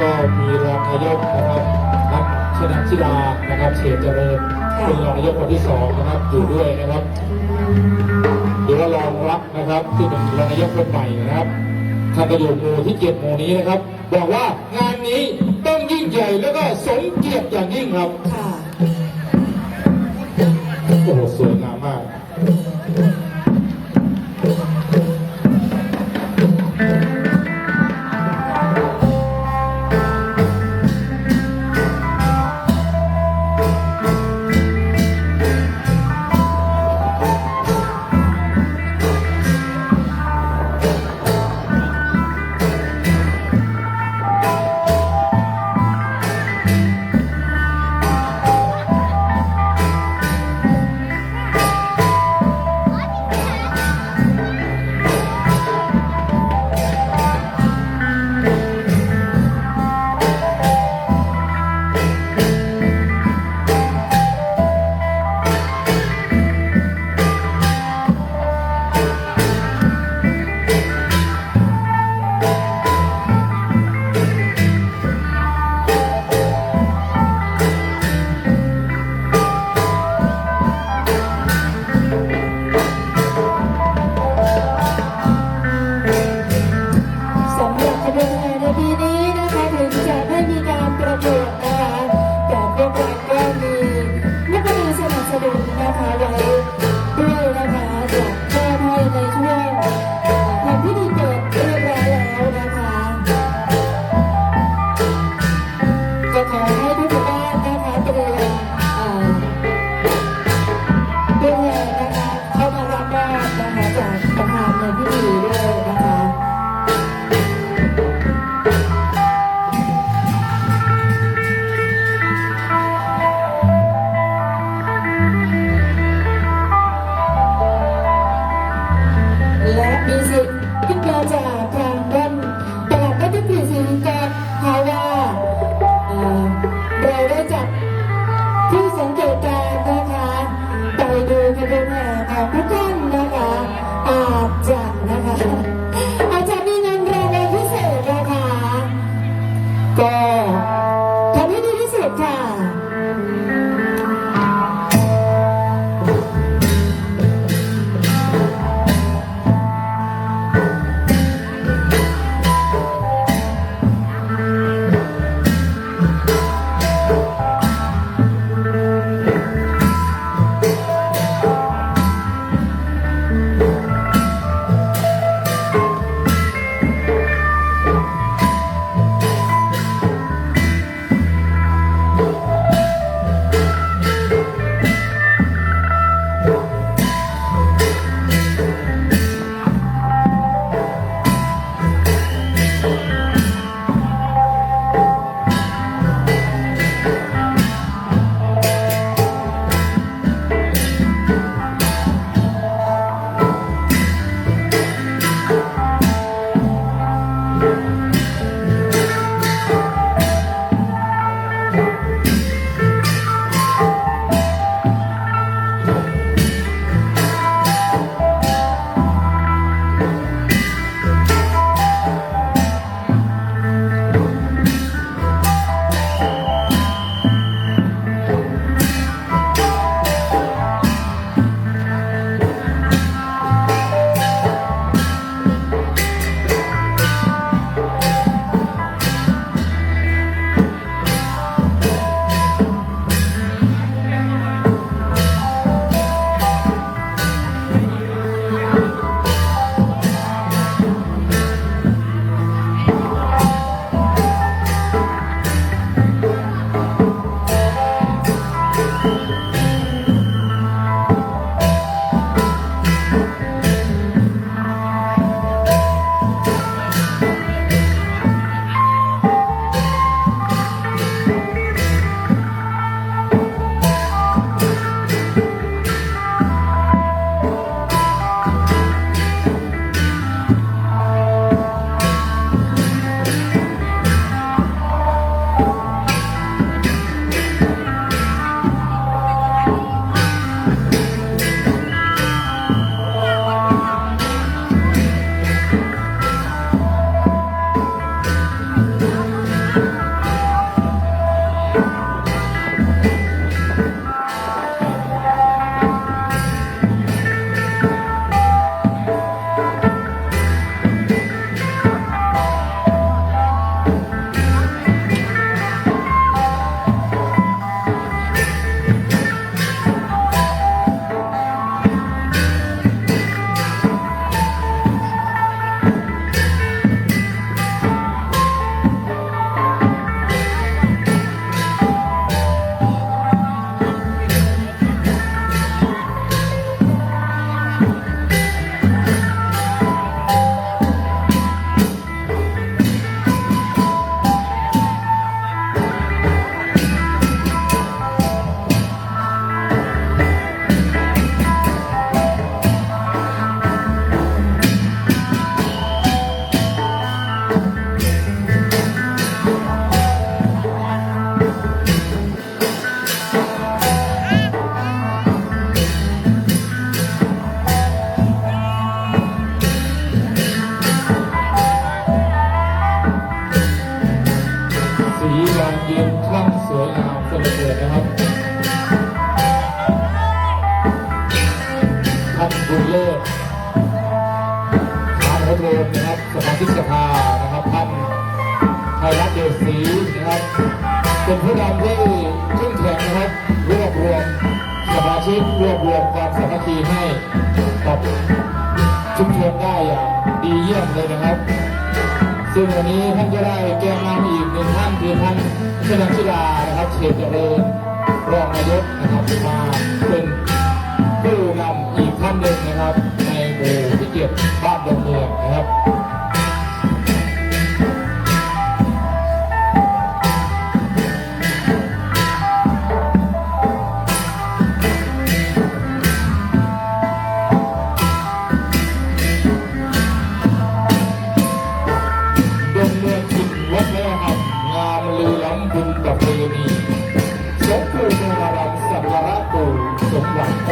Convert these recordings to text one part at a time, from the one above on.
ตนี้ก็มีรองนายกนะครับท่านชนะชิดานะครับเฉดเจริญเป็นรองนายกคนที่สองนะครับอยู่ด้วยนะครับหรือว่ารองรับนะครับที่เป็นรองนายกคนใหม่นะครับท่านก็อยู่หมู่ที่เจ็ดหมู่นี้นะครับ บอกว่างานนี้ต้องยิ่งใหญ่แล้วก็สมเกียรติอย่างยิ่งครับค่ะโอ้โหสวยงามมาก สีลองเยืนคล่ำสวยงามสมเกิดนะครับท่านบุญเลิศท่างพลมนนะครับสมาชิกสภานะครับท่านไทยรัฐเดชสีนะครับเป็นผู้นำที่ขึ้นแข่งนะครับรวบรวมสมาชิกรวบรวมความสามัคคีให้กับชุมชนได้อย่างดีเยี่ยมเลยนะครับ ซึ่งวันนี้ท่านก็ได้แกนนำอีกหนึ่งท่านคือท่านชนันชิดานะครับเฉดเจริญรองนายกนะครับมาเป็นผู้นำอีกท่านหนึ่งนะครับ ในหมู่ที่เกียรติบ้านดงเมืองนะครับ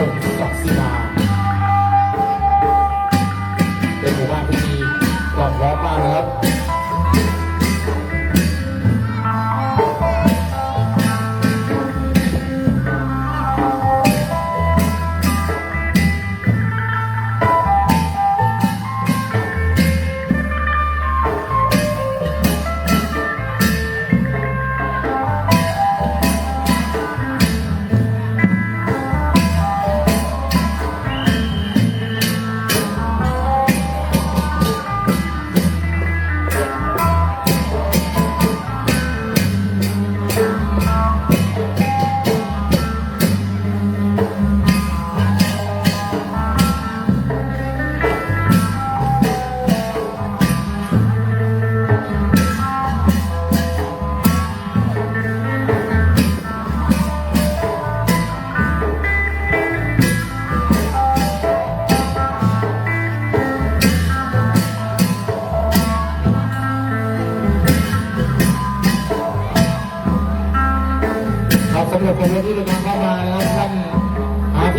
มห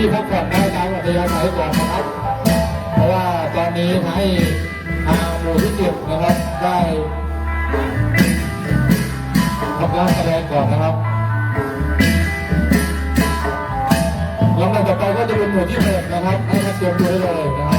ที่พักผ่อนได้ตามอัธยาศัยก่อนนะครับ เพราะว่าตอนนี้ให้ทางหมู่ที่เจ็บนะครับได้ทำการแสดงก่อนนะครับลำดับต่อไปก็จะเป็นหมู่ที่หกนะครับให้ท่านเตรียมตัวได้เลยนะครับ